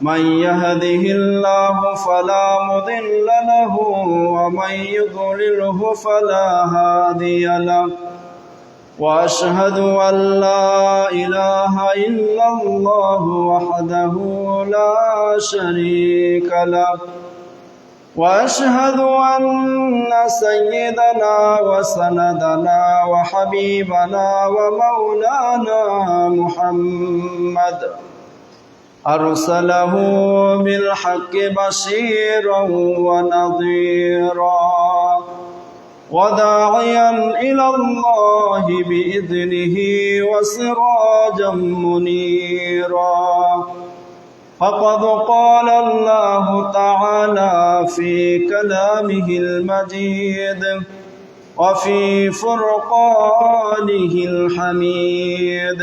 من يهده الله فلا مضل له ومن يضلله فلا هادي له. وأشهد أن لا إله إلا الله وحده لا شريك له. وأشهد أن سيدنا وسندنا وحبيبنا ومولانا محمد أرسله بالحق بشيرا ونظيرا وداعيا إلى الله بإذنه وسراجا منيرا. فقد قال الله تعالى في كلامه المجيد وفي فرقانه الحميد.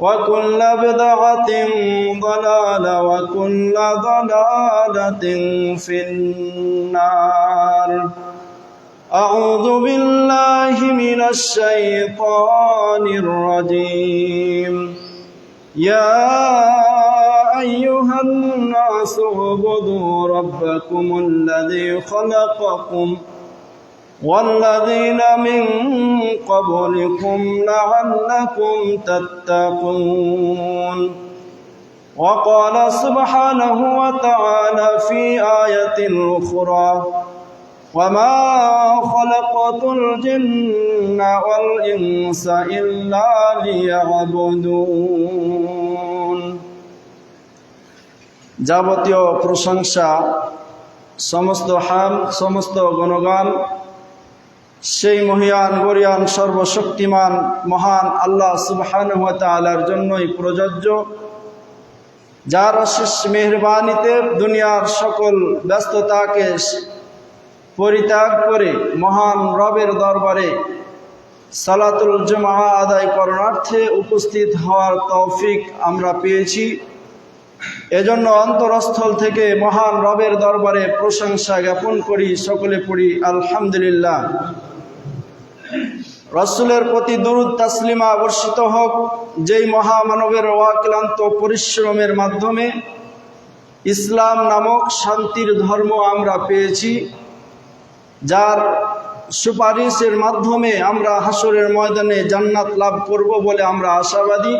وكل بدعة ضلالة وكل ضلالة في النار. أعوذ بالله من الشيطان الرجيم. يا أيها الناس اعبدوا ربكم الذي خلقكم والذين من قبلكم لعلكم تتقون وقال سبحانه وتعالى في آية أخرى وما خلقت الجن والإنس إلا ليعبدون যাবতীয় প্রশংসা সমস্ত হাম সমস্ত গণগান সেই মহিয়ান, গরিয়ান, সর্বশক্তিমান, মহান আল্লাহ সুবহান তালার জন্যই প্রযোজ্য, যার অশেষ মেহরবানিতে দুনিয়ার সকল ব্যস্ততাকে পরিত্যাগ করে মহান রবের দরবারে সালাতুল জমা আদায় করণার্থে উপস্থিত হওয়ার তৌফিক আমরা পেয়েছি। এজন্য অন্তরস্থল থেকে মহান রবের দরবারে প্রশংসা জ্ঞাপন করি, সকলে পড়ি, আলহামদুলিল্লাহ। রসুলের প্রতি দুরুদ তাসলিমা বর্ষিত হোক, যেই মহামানবের অক্লান্ত পরিশ্রমের মাধ্যমে ইসলাম নামক শান্তির ধর্ম আমরা পেয়েছি, যার সুপারিশের মাধ্যমে আমরা হাসরের ময়দানে জান্নাত লাভ করব বলে আমরা আশাবাদী।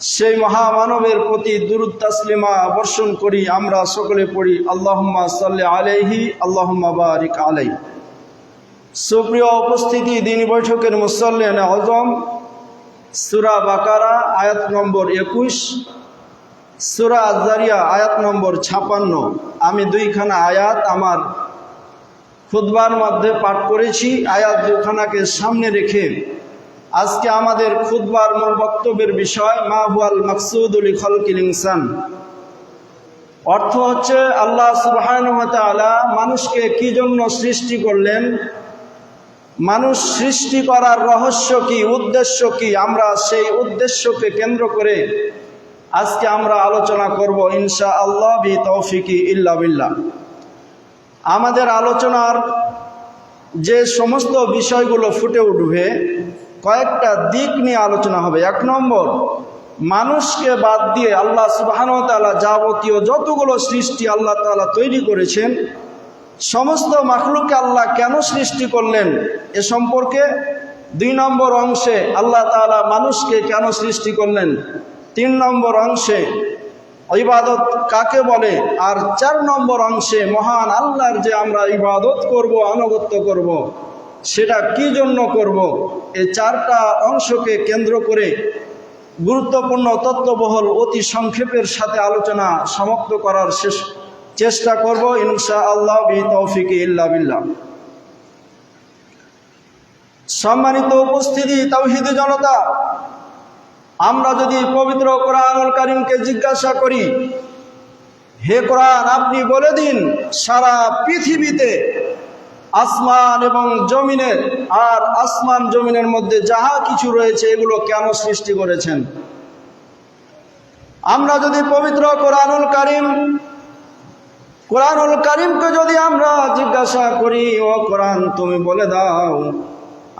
সেই মহামানবের প্রতি দুরুদ তাসলিমা বর্ষণ করি, আমরা সকলে পড়ি, আল্লাহম্মা সাল্লি আলাইহি, আল্লাহম্মা বারিক আলাই। সুপ্রিয় উপস্থিতি, দিন বৈঠকের মুসল্লেন হজম সুরা বাকারা, আয়াত নম্বর একুশ, সুরা আজারিয়া, আয়াত নম্বর ছাপান্ন। আমি দুইখানা আয়াত আমার খুদবার মধ্যে পাঠ করেছি, আয়াত দুখানাকে সামনে রেখে আজকে আমাদের খুদবার মূল বক্তব্যের বিষয় মাহুয়াল মাকসুদুল খলকিল ইনসান। অর্থ হচ্ছে আল্লাহ সুবহান মানুষকে কি জন্য সৃষ্টি করলেন? মানুষ সৃষ্টি করার রহস্য কি, উদ্দেশ্য কি? আমরা সেই উদ্দেশ্যকে কেন্দ্র করে আজকে আমরা আলোচনা করব ইনশা আল্লাহ বি তৌফিকি ইল্লা আমাদের আলোচনার যে সমস্ত বিষয়গুলো ফুটে উঠবে কয়েকটা দিক নিয়ে আলোচনা হবে। এক নম্বর, মানুষকে বাদ দিয়ে আল্লাহ সুবাহানতালা যাবতীয় যতগুলো সৃষ্টি আল্লাহ তালা তৈরি করেছেন, সমস্ত মাখলুকে আল্লাহ কেন সৃষ্টি করলেন এ সম্পর্কে? দুই নম্বর অংশে আল্লাহ তালা মানুষকে কেন সৃষ্টি করলেন? তিন নম্বর অংশে ইবাদত কাকে বলে? আর চার নম্বর অংশে মহান আল্লাহর যে আমরা ইবাদত করব, আনুগত্য করব। সেটা কি জন্য করব। এই চারটা অংশকে কেন্দ্র করে গুরুত্বপূর্ণ তত্ত্ববহল অতি সংক্ষেপের সাথে আলোচনা সমাপ্ত করার শেষ চেষ্টা করব ইনশা আল্লাহ বি তৌফিক ইল্লা বিল্লাহ সম্মানিত উপস্থিতি তৌহিদ জনতা, আমরা যদি পবিত্র কোরআনুল কারিমকে জিজ্ঞাসা করি, হে কোরআন, আপনি বলে দিন, সারা পৃথিবীতে আসমান এবং জমিনের, আর আসমান জমিনের মধ্যে যাহা কিছু রয়েছে, এগুলো কেন সৃষ্টি করেছেন? আমরা যদি পবিত্র কোরআনুল কারিম, কোরআনুল কারিমকে যদি আমরা জিজ্ঞাসা করি, ও কোরআন, তুমি বলে দাও,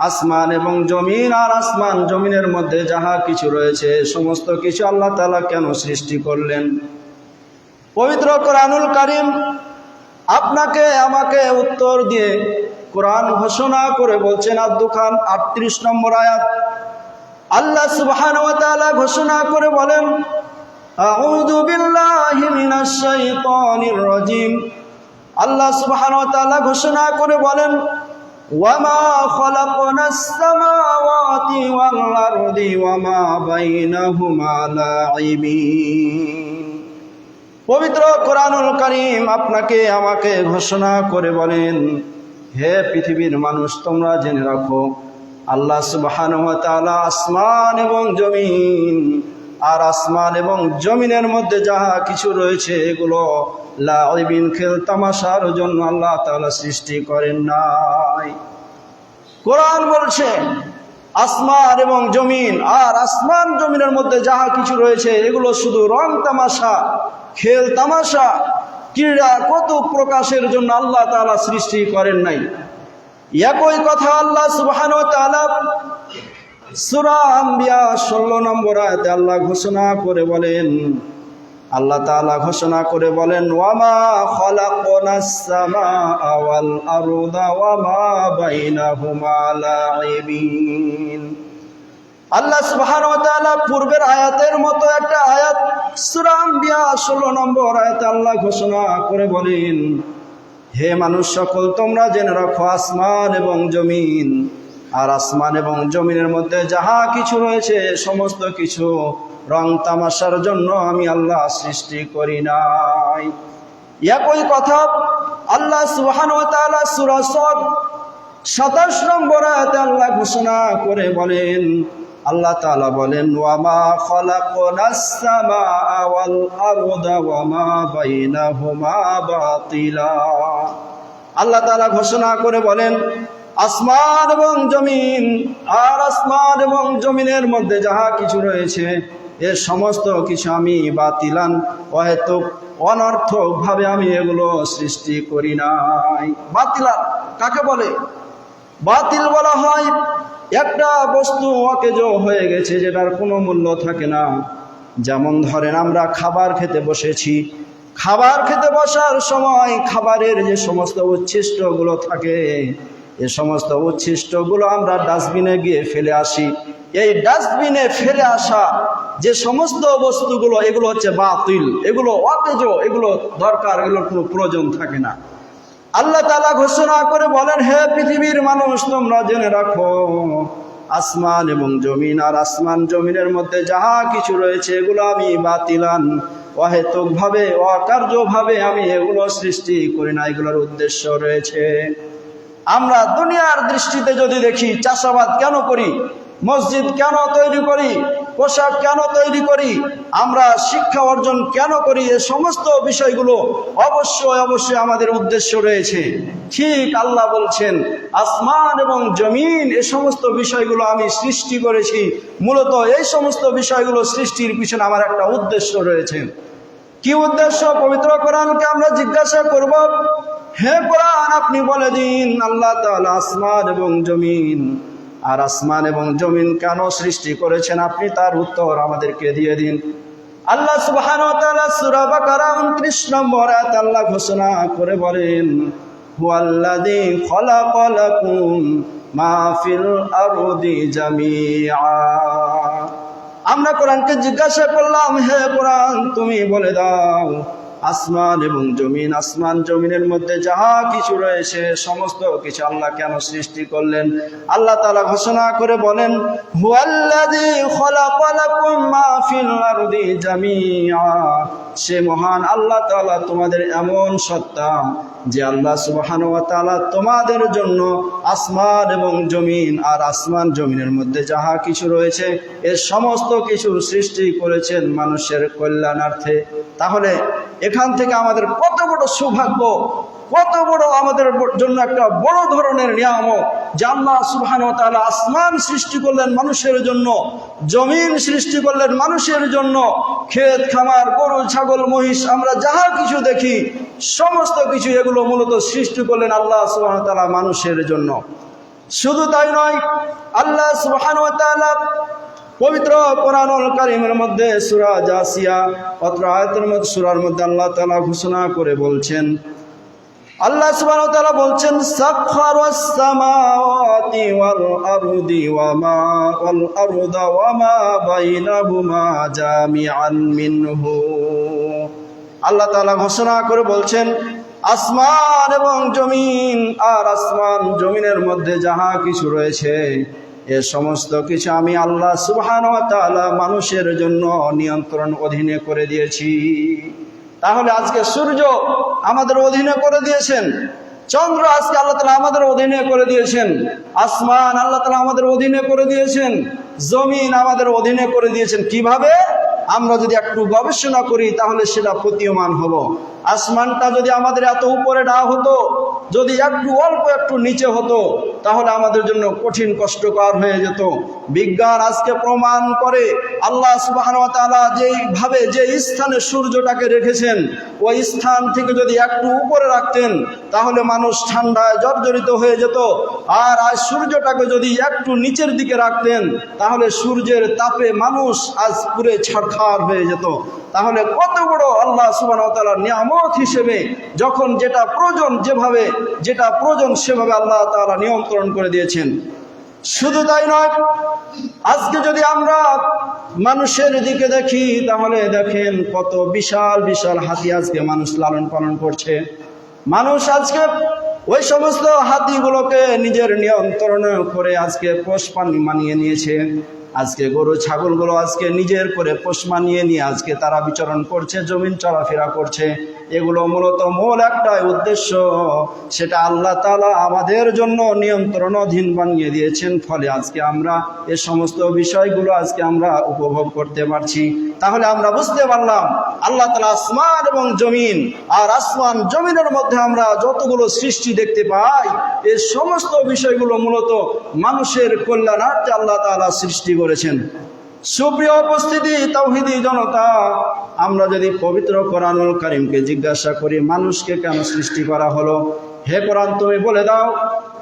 আসমান এবং জমিন আর আসমান জমিনের মধ্যে যাহা কিছু রয়েছে, সমস্ত কিছু আল্লাহ তালা কেন সৃষ্টি করলেন? পবিত্র কোরআনুল কারিম আপনাকে আমাকে উত্তর দিয়ে কোরআন ঘোষণা করে বলছেন আব্দু খান আটত্রিশ নম্বর আয়াত। আল্লাহ সুবহান ঘোষণা করে বলেন আল্লাহ সুবহান ঘোষণা করে বলেন, ওয়ামা আরদি ওয়ামা বাইনাহুমা লাঈবিন। পবিত্র কোরআনুল করিম আপনাকে আমাকে ঘোষণা করে বলেন, হে পৃথিবীর মানুষ, তোমরা জেনে রাখো, আল্লাহ সুবহান আসমান এবং জমিন, আর আসমান এবং জমিনের মধ্যে যাহা কিছু রয়েছে, এগুলো লাইবিন খেল তামাশার জন্য আল্লাহ তালা সৃষ্টি করেন নাই। কোরআন বলছে, আসমান এবং জমিন, আর আসমান জমিনের মধ্যে যাহা কিছু রয়েছে, এগুলো শুধু রং তামাশা খেল, তামাশা, ক্রীড়া কত প্রকাশের জন্য আল্লাহ তাআলা সৃষ্টি করেন নাই। একই কথা আল্লাহ সুবহান তাআলা সূরা আম্বিয়া 16 নম্বর আয়াতে আল্লাহ ঘোষণা করে বলেন, আল্লাহ তাআলা ঘোষণা করে বলেন, ওয়ামা খালাকনাস সামাআ ওয়াল আরদা ওয়ামা বাইনাহুমা লাঈবিন। আল্লাহ সুবহানাহু ওয়া পূর্বের আয়াতের মতো একটা আয়াত সুরাম বিয়া ষোলো নম্বর আয়াতে আল্লাহ ঘোষণা করে বলেন, হে মানুষ সকল, তোমরা জেনে রাখো আসমান এবং জমিন, আর আসমান এবং জমিনের মধ্যে যাহা কিছু রয়েছে, সমস্ত কিছু রং তামাশার জন্য আমি আল্লাহ সৃষ্টি করি নাই। একই কথা আল্লাহ সুহান ওয়া তাআলা সূরা সদ 27 নম্বর আয়াতে আল্লাহ ঘোষণা করে বলেন আল্লাহ তাআলা বলেন, ওয়ামা খালাকনাস সামাআ ওয়াল আরদা ওয়ামা বাইনাহুমা বাতিলা। আল্লাহ তাআলা ঘোষণা করে বলেন, আসমান এবং জমিন আর আসমান এবং জমিনের মধ্যে যাহা কিছু রয়েছে এর সমস্ত কিছু আমি বাতিলান অহেতুক অনর্থকভাবে আমি এগুলো সৃষ্টি করি নাই। বাতিলান, কাকে বলে? বাতিল বলা হয় একটা বস্তু অকেজ হয়ে গেছে যেটার কোনো মূল্য থাকে না। যেমন ধরেন আমরা খাবার খেতে বসেছি। খাবার খেতে বসার সময় খাবারের যে সমস্ত উচ্ছিষ্টগুলো থাকে, এ সমস্ত উচ্ছিষ্টগুলো আমরা ডাস্টবিনে গিয়ে ফেলে আসি। এই ডাস্টবিনে ফেলে আসা যে সমস্ত বস্তুগুলো, এগুলো হচ্ছে বাতিল। এগুলো অকেজ, এগুলো দরকার, এগুলোর কোনো প্রয়োজন থাকে না। আল্লাহ তালা ঘোষণা করে বলেন, হে পৃথিবীর মানুষ, তোমরা জেনে রাখো, আসমান এবং জমিন আর আসমান জমিনের মধ্যে যাহা কিছু রয়েছে, এগুলো আমি বাতিলান অহেতুক ভাবে অকার্য ভাবে আমি এগুলো সৃষ্টি করি না, এগুলোর উদ্দেশ্য রয়েছে। আমরা দুনিয়ার দৃষ্টিতে যদি দেখি, চাষাবাদ কেন করি, মসজিদ কেন তৈরি করি পোশাক কেন তৈরি করি? আমরা শিক্ষা অর্জন কেন করি? এ সমস্ত বিষয়গুলো অবশ্যই অবশ্যই আমাদের উদ্দেশ্য রয়েছে। ঠিক আল্লাহ বলছেন, আসমান এবং জমিন, এ সমস্ত বিষয়গুলো আমি সৃষ্টি করেছি। মূলত এই সমস্ত বিষয়গুলো সৃষ্টির পিছনে আমার একটা উদ্দেশ্য রয়েছে। কি উদ্দেশ্য? পবিত্র কোরআনকে আমরা জিজ্ঞাসা করব, হে কোরআন, আপনি বলে দিন, আল্লাহ তাআলা আসমান এবং জমিন আর আসমান এবং জমিন কেন সৃষ্টি করেছেন আপনি? তার উত্তর আমাদেরকে দিয়ে দিন। আল্লাহ বাকারা 29 নম্বর আল্লাহ ঘোষণা করে বলেন, হুয়াল্লাযী খলাকালাকুম মা ফিল আরদি জামিআ। আমরা কোরআনকে জিজ্ঞাসা করলাম, হে কোরআন, তুমি বলে দাও আসমান এবং জমিন, আসমান জমিনের মধ্যে যাহা কিছু রয়েছে, সমস্ত কিছু আল্লাহ কেন সৃষ্টি করলেন? আল্লাহ তাআলা ঘোষণা করে বলেন সে মহান আল্লাহ তাআলা তোমাদের এমন সত্তা যে আল্লাহ তাআলা তোমাদের জন্য আসমান এবং জমিন আর আসমান জমিনের মধ্যে যাহা কিছু রয়েছে, এর সমস্ত কিছু সৃষ্টি করেছেন মানুষের কল্যাণার্থে। তাহলে এখান থেকে আমাদের কত বড় সৌভাগ্য, কত বড় আমাদের জন্য একটা বড় ধরনের নিয়ামক যে আল্লাহ সুবহান তাআলা আসমান সৃষ্টি করলেন মানুষের জন্য, জমিন সৃষ্টি করলেন মানুষের জন্য, ক্ষেত, খামার, গরু, ছাগল, মহিষ, আমরা যাহা কিছু দেখি, সমস্ত কিছু এগুলো মূলত সৃষ্টি করলেন আল্লাহ সুবহান তাআলা মানুষের জন্য। শুধু তাই নয়, আল্লাহ সুবহান তাআলা পবিত্র কোরআনুল কারিমের মধ্যে সূরা জাসিয়া, অত্র আয়াতের মধ্যে, সূরার মধ্যে আল্লাহ তাআলা ঘোষণা করে বলছেন, আল্লাহ সুবহানাহু ওয়া তাআলা বলছেন সাখখারাস সামাওয়াতি ওয়াল আরদি ওয়া মা, ওয়াল আরদা ওয়া মা বাইনাহুমা জামিআন মিনহু। আল্লাহ তাআলা ঘোষণা করে বলছেন, আসমান এবং জমিন আর আসমান জমিনের মধ্যে যাহা কিছু রয়েছে এ সমস্ত কিছু আমি আল্লাহ সুবহানাহু ওয়া মানুষের জন্য নিয়ন্ত্রণ অধীনে করে দিয়েছি। তাহলে আজকে সূর্য আমাদের অধীনে করে দিয়েছেন, চন্দ্র আজকে আল্লাহ তালা আমাদের অধীনে করে দিয়েছেন, আসমান আল্লাহ তালা আমাদের অধীনে করে দিয়েছেন, জমিন আমাদের অধীনে করে দিয়েছেন। কীভাবে? আমরা যদি একটু গবেষণা করি, তাহলে সেটা প্রতীয়মান হব। আসমানটা যদি আমাদের এত উপরে না হতো, যদি একটু অল্প একটু নিচে হতো তাহলে আমাদের জন্য কঠিন, কষ্টকর হয়ে যেত। বিজ্ঞান আজকে প্রমাণ করে আল্লাহ সুবাহ যেইভাবে যে স্থানে সূর্যটাকে রেখেছেন, ওই স্থান থেকে যদি একটু উপরে রাখতেন, তাহলে মানুষ ঠান্ডায় জর্জরিত হয়ে যেত। আর আজ সূর্যটাকে যদি একটু নিচের দিকে রাখতেন, তাহলে সূর্যের তাপে মানুষ আজ পুরে ছাড়খাড় হয়ে যেত। তাহলে কত বড় আল্লাহ সুবাহ নিয়ামত হিসেবে যখন যেটা প্রয়োজন যেভাবে, যেটা প্রয়োজন সেভাবে আল্লাহ তাআলা নিয়ন্ত্রণ করে দিয়েছেন। শুধু তাই নয়, আজকে যদি আমরা মানুষের দিকে দেখি, তাহলে দেখেন কত বিশাল বিশাল হাতি আজকে মানুষ লালন পালন করছে। মানুষ আজকে ওই সমস্ত হাতিগুলোকে নিজের নিয়ন্ত্রণ করে আজকে পোষ পানি মানিয়ে নিয়েছে। আজকে গরু, ছাগলগুলো আজকে নিজের করে পোষ মানিয়ে নিয়ে আজকে তারা বিচরণ করছে, জমিন চলাফেরা করছে। এগুলো মূলত মূল একটাই উদ্দেশ্য। সেটা আল্লাহ তালা আমাদের জন্য নিয়ন্ত্রণ অধীন বানিয়ে দিয়েছেন, ফলে আজকে আমরা এ সমস্ত বিষয়গুলো আজকে আমরা উপভোগ করতে পারছি। তাহলে আমরা বুঝতে পারলাম, আল্লাহ তালা আসমান এবং জমিন আর আসমান জমিনের মধ্যে আমরা যতগুলো সৃষ্টি দেখতে পাই, এ সমস্ত বিষয়গুলো মূলত মানুষের কল্যাণার্থে আল্লাহ তালা সৃষ্টি করেছেন। সুপ্রিয় উপস্থিতি, তৌহিদি জনতা, আমরা যদি পবিত্র কোরআনুল কারিমকে জিজ্ঞাসা করি, মানুষকে কেন সৃষ্টি করা হলো? হে কোরআন, তুমি বলে দাও।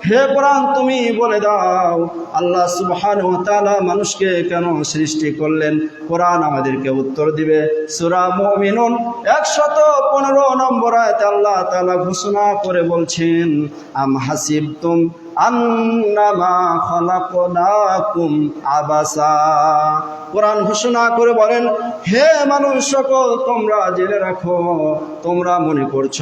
হে কোরআন, তুমি বলে দাও। আল্লাহ সুবহানাহু ওয়া তাআলা মানুষকে কেন সৃষ্টি করলেন? কোরআন আমাদেরকে উত্তর দিবে। সূরা মুমিনুন 115 নম্বর আয়াতে আল্লাহ তালা ঘোষণা করে বলছেন, আম হাসিবতুম আন্নামা খলাকনাকুম আবাসা। কোরআন ঘোষণা করে বলেন, হে মানুষ সকল, তোমরা জেনে রাখো, তোমরা মনে করছ,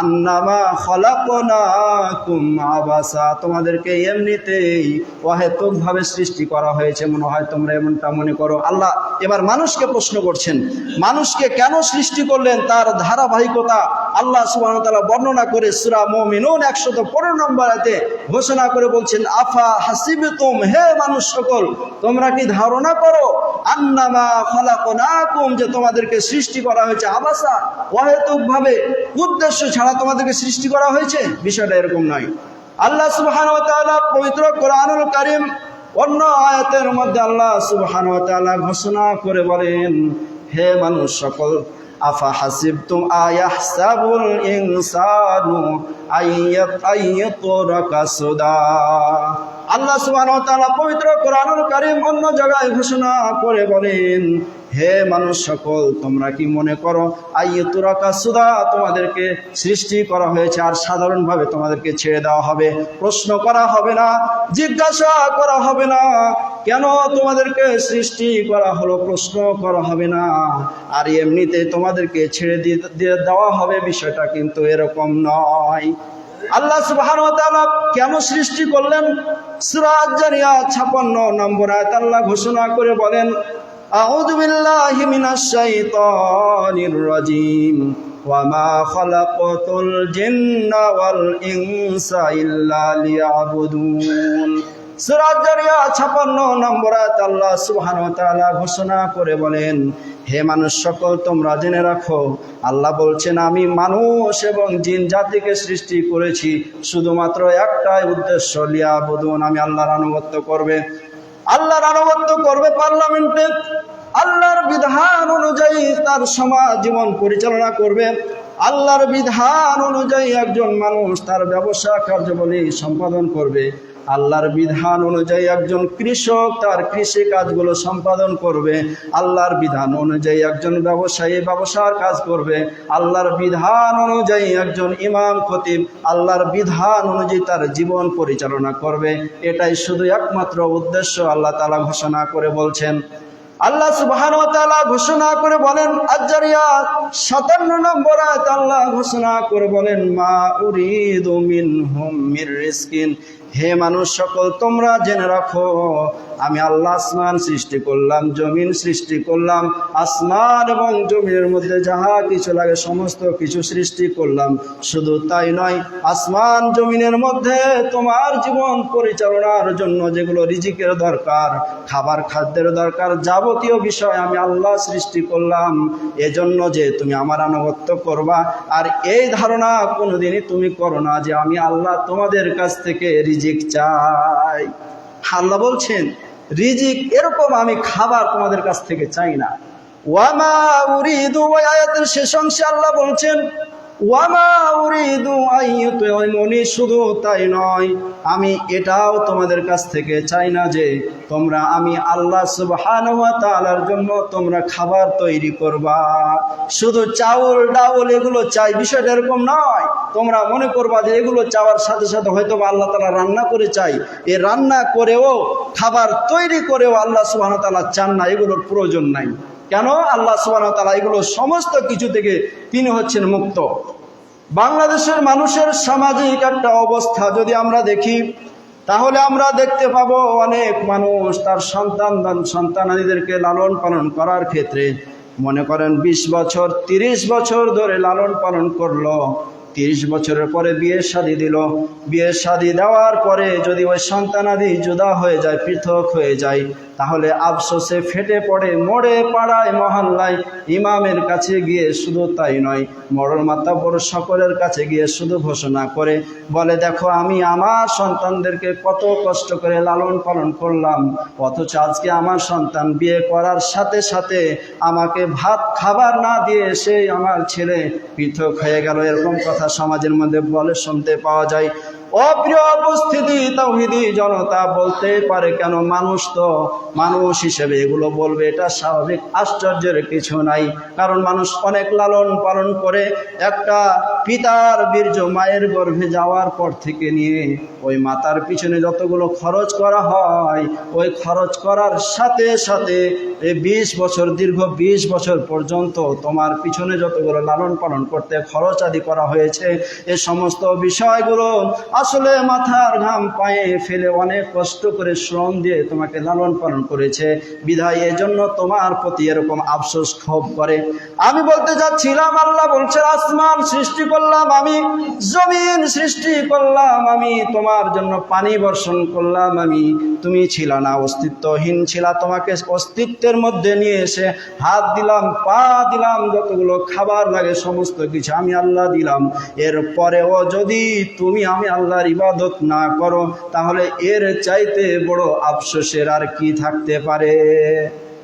আন্নামা খলাকনাকুম আবাসা। তোমাদেরকে এমনিতেই অহেতুকভাবে সৃষ্টি করা হয়েছে, মনে হয় তোমরা এমনটা মনে করো। আল্লাহ এবার মানুষকে প্রশ্ন করছেন, মানুষকে কেন সৃষ্টি করলেন তার ধারাবাহিকতা? আল্লাহ তাআলা বর্ণনা করে সূরা মুমিনুন 115 নম্বর আয়াতে ঘোষণা করে বলছেন, আফা হাসিবতুম, হে মানুষ সকল, তোমরা কি ধারণা করো, আন্নামা খালাকনাকুম, যে তোমাদেরকে সৃষ্টি করা হয়েছে আবাসা? অহেতুকভাবে উদ্দেশ্য ছাড়া তোমাদেরকে সৃষ্টি করা হয়েছে? বিষয়টা এরকম নয়। আল্লাহ সুবহানাহু ওয়া পবিত্র কোরআনুল কারীম অন্য আয়াতের মধ্যে আল্লাহ তাআলা ঘোষণা করে বলেন, হে মানুষ সকল আফা আইয়াত আইয়াতুরাকা সুদা আল্লাহ পবিত্র অন্য জায়গায় ঘোষণা করে বলেন, হে মানুষ সকল, তোমরা কি মনে করো আইয়ুতুরাকা সুদা, তোমাদেরকে সৃষ্টি করা হয়েছে আর সাধারণভাবে তোমাদেরকে ছেড়ে দেওয়া হবে? প্রশ্ন করা হবে না, জিজ্ঞাসা করা হবে না কেন তোমাদেরকে সৃষ্টি করা হলো প্রশ্ন করা হবে না আর এমনিতে তোমাদেরকে ছেড়ে দিয়ে দিয়ে দেওয়া হবে বিষয়টা কিন্তু এরকম নয় আল্লাহ সুবহানাহু ওয়া তাআলা কেন সৃষ্টি করলেন সূরা আজ-জারিয়াত 56 নম্বর আয়াত আল্লাহ ঘোষণা করে বলেন أعوذ بالله من الشيطان الرجيم وما خلقت الجن والإنس إلا ليعبدون সূরা জারিয়া 56 নম্বর ঘোষণা করে বলেন, হে মানুষ সকল, তোমরা জেনে রাখো, আল্লাহ বলছেন, আমি মানুষ এবং জিন জাতিকে সৃষ্টি করেছি, শুধুমাত্র একটাই উদ্দেশ্য, লিয়াবুদুন, আমি আল্লাহর আনুগত্য করবে। আল্লাহর আনুগত্য করবে পার্লামেন্টে, আল্লাহর বিধান অনুযায়ী তার সমাজ জীবন পরিচালনা করবে, আল্লাহর বিধান অনুযায়ী একজন মানুষ তার ব্যবসা কার্যাবলী সম্পাদন করবে। আল্লাহর বিধান অনুযায়ী একজন কৃষক তার কৃষি কাজগুলো সম্পাদন করবে। আল্লাহর বিধান অনুযায়ী একজন ব্যবসায়ী ব্যবসার কাজ করবে। আল্লাহর বিধান অনুযায়ী একজন ইমাম খতিব আল্লাহর বিধান অনুযায়ী তার জীবন পরিচালনা করবে। এটাই শুধু একমাত্র উদ্দেশ্য আল্লাহ তালা ঘোষণা করে বলছেন। আল্লাহ সুবহান ঘোষণা করে বলেন আজারিয়া সাতান্ন নম্বর আল্লাহ ঘোষণা করে বলেন, মা উরিদু মিনহুম মির রিজকিন। হে মানুষ সকল, তোমরা জেনে রাখো, আমি আল্লাহ আসমান সৃষ্টি করলাম, জমিন সৃষ্টি করলাম, আসমান এবং জমিনের মধ্যে যাহা কিছু লাগে, সমস্ত কিছু সৃষ্টি করলাম। শুধু তাই নয়, আসমান, জমিনের মধ্যে তোমার জীবন পরিচালনার জন্য যেগুলো রিজিকের দরকার, খাবার, খাদ্যের দরকার, যাবতীয় বিষয় আমি আল্লাহ সৃষ্টি করলাম। এজন্য যে তুমি আমার আনুগত্য করবা, আর এই ধারণা কোনোদিনই তুমি করো না যে আমি আল্লাহ তোমাদের কাছ থেকে রিজিক চাই। আল্লাহ বলছেন, রিজিক এরকম আমি খাবার তোমাদের কাছ থেকে চাই না। ওয়ামা উরিদু আয়াতের শেষ অংশে আল্লাহ বলছেন শুধু তাই নয়, আমি এটাও তোমাদের কাছ থেকে চাই না যে তোমরা, আমি আল্লাহ সুবহানাহু ওয়া জন্য তোমরা খাবার তৈরি করবা। শুধু চাউল, ডাউল এগুলো চাই, বিষয়টা এরকম নয়। তোমরা মনে করবা যে এগুলো চাওয়ার সাথে সাথে হয়তো আল্লাহ তালা রান্না করে চাই। এ রান্না করেও, খাবার তৈরি করেও আল্লাহ সুবহানাহু ওয়া তাআলা চান না, এগুলোর প্রয়োজন নাই। কেন? আল্লাহ সুবহানাহু তারা এগুলো সমস্ত কিছু থেকে তিনি হচ্ছেন মুক্ত। বাংলাদেশের মানুষের সামাজিক একটা অবস্থা যদি আমরা দেখি, তাহলে আমরা দেখতে পাব অনেক মানুষ তার সন্তান সন্তানাদিদেরকে লালন পালন করার ক্ষেত্রে, মনে করেন ২০ বছর ৩০ বছর ধরে লালন পালন করল। তিরিশ বছরের পরে বিয়ে শাদি দিল। বিয়ে শাদি দেওয়ার পরে যদি ওই সন্তানাদি জুদা হয়ে যায়, পৃথক হয়ে যায়, তাহলে আফসোসে ফেটে পড়ে মোড়ে পাড়ায়, মহল্লায় ইমামের কাছে গিয়ে শুধু তাই নয়, মরণ মাতাবর সকলের কাছে গিয়ে শুধু ঘোষণা করে, বলে, দেখো, আমি আমার সন্তানদেরকে কত কষ্ট করে লালন পালন করলাম, অথচ আজকে আমার সন্তান বিয়ে করার সাথে সাথে আমাকে ভাত, খাবার না দিয়ে সে আমার ছেলে পৃথক হয়ে গেল। এরকম কথা সমাজের মধ্যে বলে শুনতে পাওয়া যায়। অপ্রিয় উপস্থিতি তাহিদি জনতা বলতে পারে, কেন মানুষ তো মানুষ হিসেবে এগুলো বলবে, এটা স্বাভাবিক। আশ্চর্যের কিছু নাই। কারণ মানুষ অনেক লালন পালন করে, একটা পিতার বীর্য মায়ের গর্ভে যাওয়ার পর থেকে নিয়ে ওই মাতার পিছনে যতগুলো খরচ করা হয়, ওই খরচ করার সাথে সাথে এই বিশ বছর, দীর্ঘ বিশ বছর পর্যন্ত তোমার পিছনে যতগুলো লালন পালন করতে খরচ আদি করা হয়েছে, এ সমস্ত বিষয়গুলো আসলে মাথার ঘাম পায়ে ফেলে অনেক কষ্ট করে শ্রম দিয়ে তোমাকে লালন পালন করেছে। বিধায় এজন্য তোমার প্রতি এরকম আফসোস ক্ষোভ করে। আমি বলতে যাচ্ছিলাম আল্লাহ বলছে আসমান সৃষ্টি করলাম আমি, জমিন সৃষ্টি করলাম আমি, তোমার জন্য পানি বর্ষণ করলাম আমি। তুমি ছিল না অস্তিত্বহীন, ছিলা তোমাকে অস্তিত্বের মধ্যে নিয়ে এসে হাত দিলাম, পা দিলাম, যতগুলো খাবার লাগে সমস্ত কিছু আমি আল্লাহ দিলাম। এরপরেও যদি তুমি আমি আল্লাহর ইবাদত না করো, তাহলে এর চাইতে বড় আফসোসের আর কি থাকতে পারে?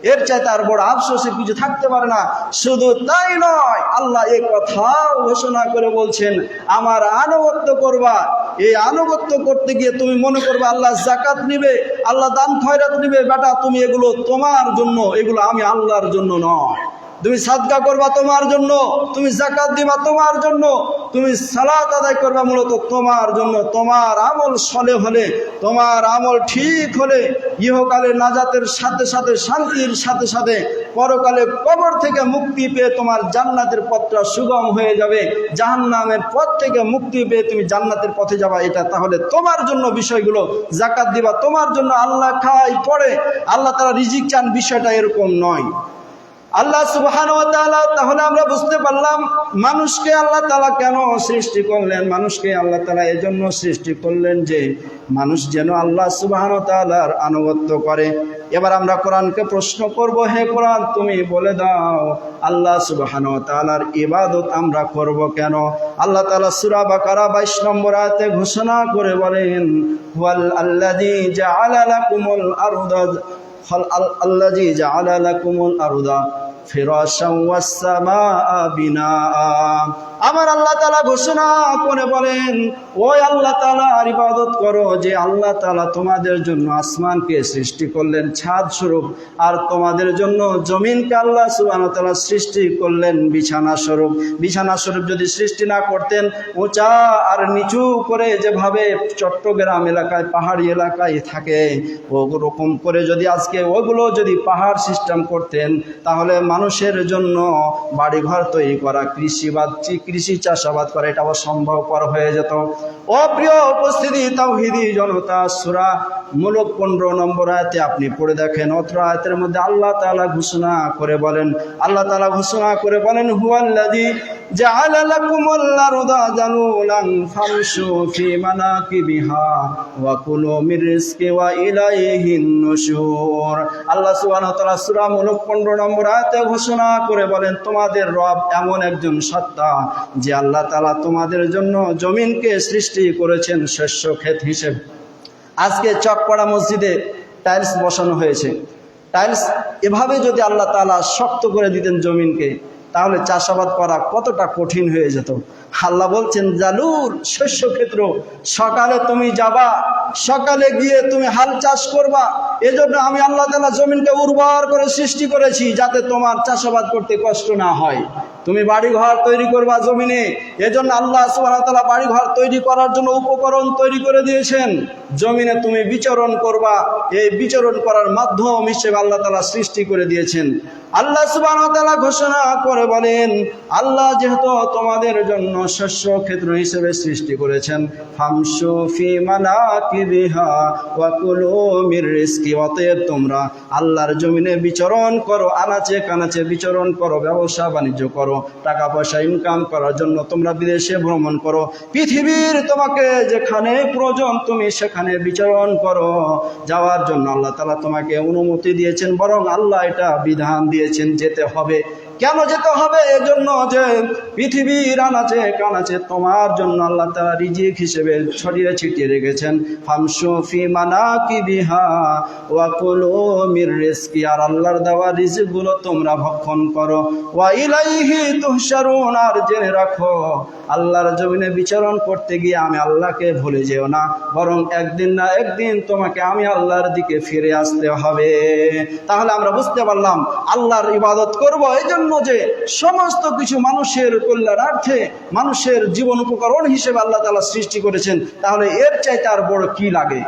এর চাইতে আর বড় আফসোসের কিছু থাকতে পারে না। শুধু তাই নয়, আল্লাহ এ কথাও ঘোষণা করে বলছেন, আমার আনুগত্য করবা। এই আনুগত্য করতে গিয়ে তুমি মনে করবে, আল্লাহ জাকাত নিবে, আল্লাহ দান খয়রাত নিবে। বেটা, তুমি এগুলো তোমার জন্য, এগুলো আমি আল্লাহর জন্য নয়। তুমি সাদকা করবা তোমার জন্য, তুমি জাকাত দিবা তোমার জন্য, তুমি সালাত আদায় করবা মূলত তোমার জন্য। তোমার আমল সলে হলে, তোমার আমল ঠিক হলে, ইহকালে নাজাতের সাথে সাথে, শান্তির সাথে সাথে, পরকালে কবর থেকে মুক্তি পেয়ে তোমার জান্নাতের পথটা সুগম হয়ে যাবে। জাহান্নামের পথ থেকে মুক্তি পেয়ে তুমি জান্নাতের পথে যাবা। এটা তাহলে তোমার জন্য বিষয়গুলো। জাকাত দিবা তোমার জন্য আল্লাহ খাই পড়ে। আল্লাহ তারা রিজিক চান, বিষয়টা এরকম নয়। আল্লাহ সুবহান তাহলে আমরা বুঝতে পারলাম মানুষকে আল্লাহ তালা কেন সৃষ্টি করলেন? মানুষকে আল্লাহ তালা এজন্য সৃষ্টি করলেন যে মানুষ যেন আল্লাহ সুবহান তালার আনুগত্য করে। এবার আমরা কোরআনকে প্রশ্ন করব, হে কোরআন, তুমি বলে দাও, আল্লাহ সুবহান তালার ইবাদত আমরা করব কেন? আল্লাহ তালা সুরা বাকারা বাইশ নম্বর আয়তে ঘোষণা করে বলেন আরদা আল্লাজি জাআলা লাকুমুল আরদা বিনাআ আমার আল্লাহ তালা ঘোষণা করে বলেন, ওই আল্লাহ তালা আর ইবাদত করো যে আল্লাহ তাআলা তোমাদের জন্য আসমানকে সৃষ্টি করলেন ছাদ স্বরূপ, আর তোমাদের জন্য জমিনকে আল্লাহ সুবহানাহু ওয়া তাআলা সৃষ্টি করলেন বিছানা স্বরূপ। বিছানা স্বরূপ যদি সৃষ্টি না করতেন, উঁচা আর নিচু করে যেভাবে চট্টগ্রাম এলাকায়, পাহাড়ি এলাকায় থাকে, ওরকম করে যদি আজকে ওগুলো যদি পাহাড় সিস্টেম করতেন, তাহলে মানুষের জন্য বাড়িঘর তৈরি করা, কৃষিবাদ কৃষি চাষাবাদ করে, এটা আবার সম্ভবপর হয়ে যেত। অপ্রিয় উপস্থিতি, তাওহিদি জনতা, সুরা মূলক পনেরো নম্বর আয়তে আপনি পড়ে দেখেন। অত্র আয়তের মধ্যে আল্লাহ তালা ঘোষণা করে বলেন, আল্লাহ তালা ঘোষণা করে বলেন হুয়াল্লাদি যে আল্লাহ সুরা পনেরো নম্বর ঘোষণা করে বলেন, তোমাদের রব এমন একজন সত্তা যে আল্লাহ তালা তোমাদের জন্য জমিনকে সৃষ্টি করেছেন শস্য ক্ষেত হিসেবে। আজকে চকপাড়া মসজিদে টাইলস বসানো হয়েছে। টাইলস এভাবে যদি আল্লাহ তালা শক্ত করে দিতেন জমিনকে তাহলে চাষাবাদ করা কতটা কঠিন হয়ে যেত। আল্লাহ বলছেন জালুর শস্য ক্ষেত্র, সকালে তুমি যাবা, সকালে গিয়ে তুমি হাল চাষ করবা। এজন্য আমি আল্লাহ তালা জমিনকে উর্বর করে সৃষ্টি করেছি, যাতে তোমার চাষাবাদ করতে কষ্ট না হয়। তুমি বাড়ি ঘর তৈরি করবা জমিনে, এজন্য আল্লাহ সুবাহতালা বাড়ি ঘর তৈরি করার জন্য উপকরণ তৈরি করে দিয়েছেন। জমিনে তুমি বিচরণ করবা। এই বিচরণ করার মাধ্যম হিসেবে আল্লাহ তালা সৃষ্টি করে দিয়েছেন। আল্লাহ সুবাহতালা ঘোষণা করে বলেন, আল্লাহ যেহেতু তোমাদের জন্য শস্য ক্ষেত্র হিসেবে সৃষ্টি করেছেন তোমরা আল্লাহর জমিনে বিচরণ করো, আনাচে কানাচে বিচরণ করো, ব্যবসা বাণিজ্য করো টাকা পয়সা ইনকাম করার জন্য তোমরা বিদেশে ভ্রমণ করো। পৃথিবীর তোমাকে যেখানে প্রয়োজন তুমি সেখানে বিচরণ করো। যাওয়ার জন্য আল্লাহ তালা তোমাকে অনুমতি দিয়েছেন, বরং আল্লাহ এটা বিধান দিয়েছেন, যেতে হবে। কেন যেতে হবে এজন্য যে পৃথিবীর আনাচে কানাচে তোমার জন্য আল্লাহ তারা রিজিক হিসেবে ছড়িয়ে ছিটিয়ে রেখেছেন। ফামসু ফি মানা কি বিহা ওয়া কুলু মির রিজকি, আর আল্লাহর দেওয়া রিজিকগুলো তোমরা ভক্ষণ করো। ওয়া ইলাইহি তুহশারুন, আর জেনে রাখো, আল্লাহর জমিনে বিচরণ করতে গিয়ে আমি আল্লাহকে ভুলে যেও না, বরং একদিন না একদিন তোমাকে আমি আল্লাহর দিকে ফিরে আসতে হবে। তাহলে আমরা বুঝতে পারলাম, আল্লাহর ইবাদত করব এই জন্য যে সমস্ত কিছু মানুষের কল্যাণার্থে মানুষের জীবন উপকরণ হিসেবে আল্লাহ তালা সৃষ্টি করেছেন, তাহলে এর চাইতে আর বড় কি লাগে?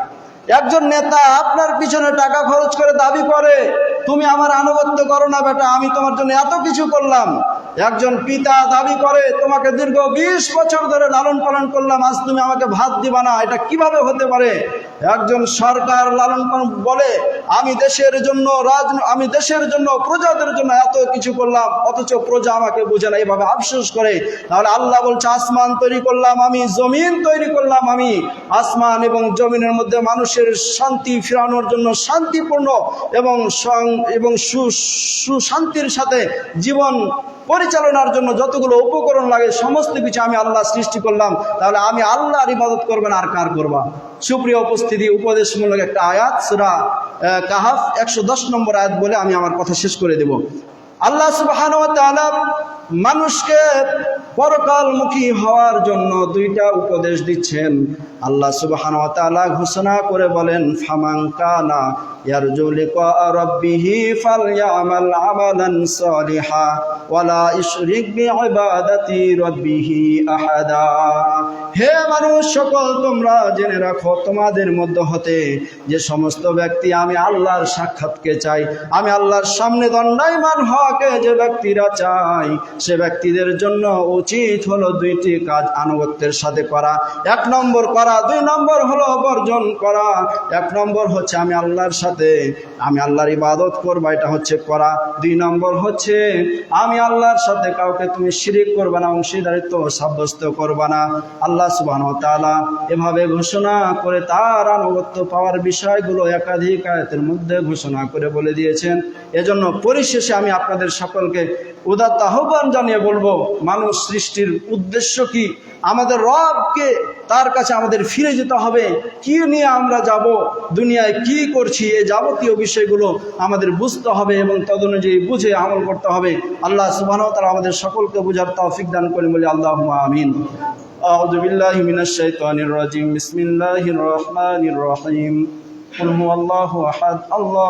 একজন নেতা আপনার পিছনে টাকা খরচ করে দাবি করে, তুমি আমার আনুগত্য করো না বেটা, আমি তোমার জন্য এত কিছু করলাম। একজন পিতা দাবি করে, তোমাকে দীর্ঘ বিশ বছর ধরে লালন পালন করলাম, আজ তুমি আমাকে ভাত দিবা না। এটা কীভাবে হতে পারে? একজন সরকার লালন পালন বলে, আমি দেশের জন্য রাজ, আমি দেশের জন্য প্রজাদের জন্য এত কিছু করলাম, অথচ প্রজা আমাকে বোঝে না। এভাবে আফসোস করে, তাহলে আল্লাহ বলছে, আসমান তৈরি করলাম আমি, জমিন তৈরি করলাম আমি। আসমান এবং জমিনের মধ্যে মানুষের শান্তি ফিরানোর জন্য শান্তিপূর্ণ এবং এবং সুশান্তির সাথে জীবন পরিচালনার জন্য যতগুলো উপকরণ লাগে, সমস্ত কিছু আমি আল্লাহ সৃষ্টি করলাম। তাহলে আমি আল্লাহর ইবাদত করবেন আর কার করবা? সুপ্রিয় উপস্থিতি, উপদেশমূলক একটা আয়াত, সুরা কাহাফ, একশো দশ নম্বর আয়াত বলে আমি আমার কথা শেষ করে দেব। আল্লাহ সুবাহ মানুষকে পরকালমুখী হওয়ার জন্য দুইটা উপদেশ দিচ্ছেন। আল্লাহ সুবহান তাআলা ঘোষণা করে বলেন, ফামান কানা ইয়ারজু লিকা রাব্বিহি ফালইআমাল আমালান সালিহা ওয়ালা ইশরিক আহাদা। হে মানুষ, সকল তোমরা জেনে রাখো, তোমাদের মধ্য হতে যে সমস্ত ব্যক্তি আমি আল্লাহর সাক্ষাৎকে চাই, আমি আল্লাহর সামনে দণ্ডায়মান হওয়াকে যে ব্যক্তিরা চাই সে ব্যক্তিদের জন্য উচিত হলো দুইটি কাজ আনুগত্যের সাথে করা। এক নম্বর করা, দুই নম্বর হলো বর্জন করা। এক নম্বর হচ্ছে আমি আল্লাহর সাথে, আমি আল্লাহর ইবাদত করব, এটা হচ্ছে করা। দুই নম্বর হচ্ছে আমি আল্লাহর সাথে কাউকে তুমি শিরিক করবে না, অংশীদারিত্ব সাব্যস্ত করবে না। আল্লাহ সুবাহ তাআলা এভাবে ঘোষণা করে তার আনুগত্য পাওয়ার বিষয়গুলো একাধিক আয়াতের মধ্যে ঘোষণা করে বলে দিয়েছেন। এজন্য পরিশেষে আমি আপনাদের সকলকে উদাত্ত আহ্বান জানিয়ে বলবো মানুষ সৃষ্টির উদ্দেশ্য কি আমাদের রবকে তার কাছে আমাদের ফিরে যেতে হবে কি নিয়ে আমরা যাব দুনিয়ায় কি করছি এই যাবতীয় বিষয়গুলো আমাদের বুঝতে হবে এবং তদনুযায়ী বুঝে আমল করতে হবে আল্লাহ সুবাহ তারা আমাদের সকলকে বুঝার তৌফিক দান করেন বলে আল্লাহ আমিন أعوذ بالله من الشيطان الرجيم بسم الله الرحمن الرحيم قل هو الله أحد الله